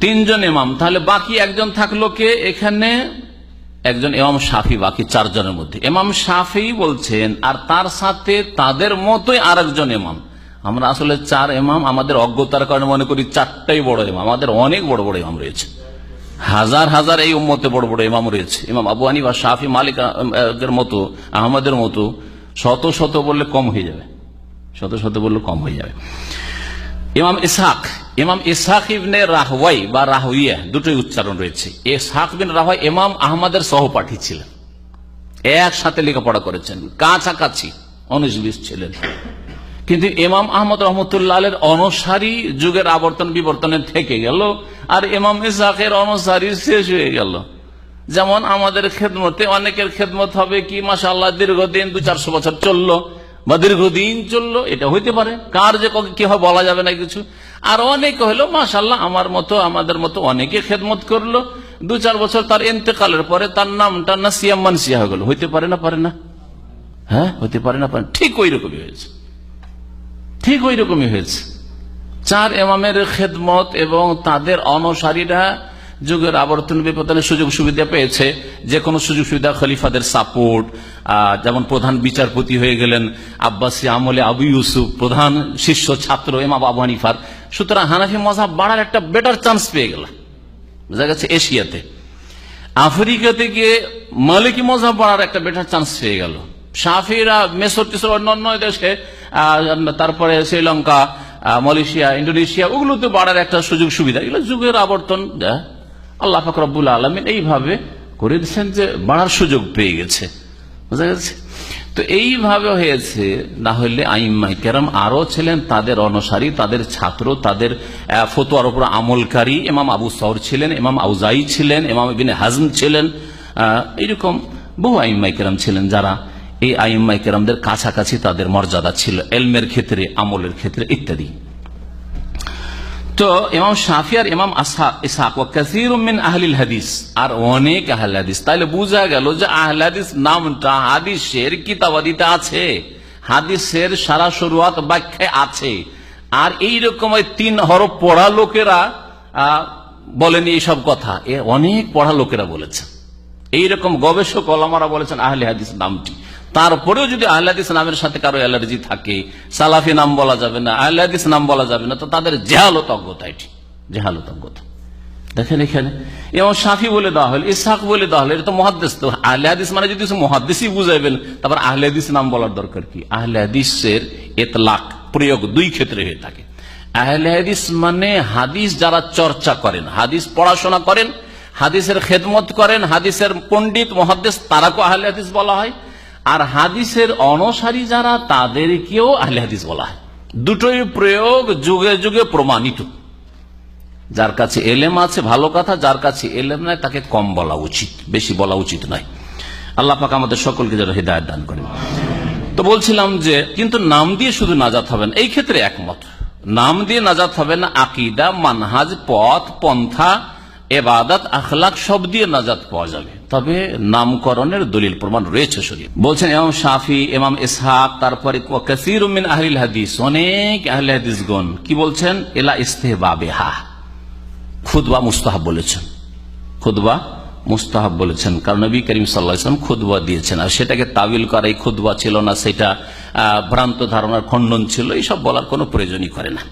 তিনজন ইমাম তাহলে বাকি একজন থাকল কে এখানে? একজন এমাম সাফি বাকি চারজনের মধ্যে। এমাম সাফি বলছেন আর তার সাথে তাদের মতোই আরেকজন এমাম আমরা আসলে চার এমাম আমাদের অজ্ঞতার কারণে মনে করি চারটাই বড় এমাম আমাদের অনেক বড় বড় ইমাম রয়েছে। হাজার হাজার এই উম্মতে বড় বড় ইমাম রয়েছে। ইমাম আবু হানিফা শাফি মালিক আহ, এর মতো আহমদের মতো শত শত বললে কম হয়ে যাবে। শত শত বললে কম হয়ে যাবে। ইমাম ইসহাক ইমাম ইসহাক ইবনে রাহওয়াই বা রাহুইয়া দুটোই উচ্চারণ রয়েছে। ইসহাক বিন রাহওয়াই ইমাম আহমদের সহপাঠী ছিলেন। একসাথে লেখাপড়া করেছেন। কাছাকাছি বিশ ছিলেন। কিন্তু ইমাম আহমদ রহমতুল্লাহের অনুসারী যুগের আবর্তন বিবর্তনে থেকে গেল আর ইমাম ইসাকের অনুসারী শেষ হয়ে গেল। যেমন আমাদের খেদমতে, অনেকের খেদমত হবে কি মাসা আল্লাহ দীর্ঘদিন দু চারশো বছর চলল। বা দীর্ঘদিন চলল, এটা হইতে পারে। কার যে ক- হয় বলা যাবে না কিছু। আর অনেকে হলো মাসাল্লাহ আমার মতো, আমাদের মতো অনেকে খেদমত করল। দু চার বছর তার ইন্তেকালের পরে তার নামটা নাসিয়া মানসিয়া হয়ে গেল। হইতে পারে না পারে না? হ্যাঁ হইতে পারে না পারে ঠিক ওই রকমই হয়েছে। ঠিক ওই রকমই হয়েছে। চার এমামের খেদমত এবং তাদের অনুসারীরা যুগের আবর্তন বিপর্তনের সুযোগ সুবিধা পেয়েছে। যে কোনো সুযোগ সুবিধা খলিফাদের সাপোর্ট যেমন প্রধান বিচারপতি হয়ে গেলেন আব্বাসী আমলে আবু ইউসুফ, প্রধান শিষ্য ছাত্র এমাম আবু হানিফার। সুতরাং হানাফি মজাব বাড়ার একটা বেটার চান্স পেয়ে গেল বোঝা গেছে এশিয়াতে। আফ্রিকাতে গিয়ে মালিকি মজাব বাড়ার একটা বেটার চান্স পেয়ে গেল। সাফিরা মেসর টেসর অন্যান্য দেশে তারপরে শ্রীলঙ্কা মালয়েশিয়া, ইন্দোনেশিয়া, ওগুলোতে বাড়ার একটা সুযোগ সুবিধা। এগুলো যুগের আবর্তন আল্লাহ ফাকরাবুল আলমিন এইভাবে করে দিচ্ছেন যে বাড়ার সুযোগ পেয়ে গেছে। বুঝা গেছে? তো এইভাবে হয়েছে না হলে আইম্মাই কেরাম আরও ছিলেন তাদের অনুসারী তাদের ছাত্র তাদের ফতোয়ার উপর আমলকারী এমাম আবু সৌর ছিলেন এমাম আউজাই ছিলেন এমাম বিন হাজম ছিলেন আহ, এইরকম বহু আইম্মাই কেরাম ছিলেন যারা এই আইম্মাই কেরামদের কাছাকাছি তাদের মর্যাদা ছিল এলমের ক্ষেত্রে আমলের ক্ষেত্রে ইত্যাদি। তো ইমাম শাফি আর ইমাম মিন আহলিল হাদিস আর অনেক আহলে হাদিস। তাইলে বোঝা গেল যে আহলে হাদিস নামটা হাদিসের কিতাবাদিতে আছে। হাদিসের সারা শুরুয়াত ব্যাখ্যায় আছে। আর এই রকম তিন হরফ পড়া লোকেরা বলেনি এইসব কথা। অনেক পড়া লোকেরা বলেছে। এইরকম গবেষক ওলামারা বলেছেন আহলে হাদিস নামটি। তারপরেও যদি আহলে হাদিস নামের সাথে কারও অ্যালার্জি থাকে, সালাফি নাম বলা যাবে না, আহলে হাদিস নাম বলা যাবে না, তো তাদের জেহালত অজ্ঞতা এটি জেহালত অজ্ঞতা দেখেন এখানে এবং সাফি বলে দেওয়া হল ইসাক বলে দেওয়া হল, এটা তো মহাদ্দেশ তো আহলে হাদিস মানে যদি মহাদ্দেশই বুঝাইবেন, তারপর আহলে হাদিস নাম বলার দরকার কি? আহলে হাদিসের এতলাক প্রয়োগ দুই ক্ষেত্রে হয়ে থাকে। আহলে হাদিস মানে হাদিস যারা চর্চা করেন, হাদিস পড়াশোনা করেন, হাদিসের খেদমত করেন, হাদিসের পণ্ডিত মহাদ্দেশ আহলে হাদিস বলা হয়। আর হাদিসের অনসারী যারা, তাদেরকেও আহলে হাদিস বলা হয়। দুটোই প্রয়োগ যুগে যুগে প্রমাণিত। যার কাছে এলেম আছে, ভালো কথা, যার কাছে এলেম নাই, তাকে কম বলা উচিত, বেশি বলা উচিত নয়। আল্লাহ পাক আমাদের সকলকে যেন হৃদায়ত দান করেন। তো বলছিলাম যে, কিন্তু নাম দিয়ে শুধু নাজাত হবে না, এই ক্ষেত্রে একমত। নাম দিয়ে নাজাত হবে না, আকিদা, মানহাজ, পথ, পন্থা, এবাদত, আখলাক, সব দিয়ে নাজাত পাওয়া যাবে। তবে নামকরণের দলিল প্রমাণ রয়েছে শরীর বলছেন এমাম শাফি এমাম ইসহাক, তারপরে কাসির মিন আহলিল হাদিস, অনেক আহলে হাদিসগণ কি বলছেন? এলা ইস্তেহবাবেহা। খুদবা মুস্তাহাব বলেছেন। খুদবা মুস্তাহাব বলেছেন। কারণ নবী করিম সাল্লাহ ইসলাম খুদবা দিয়েছেন। আর সেটাকে তাবিল করা এই খুদবা ছিল না, সেটা ভ্রান্ত ধারণার খণ্ডন ছিল, এইসব বলার কোনো প্রয়োজনই করে না।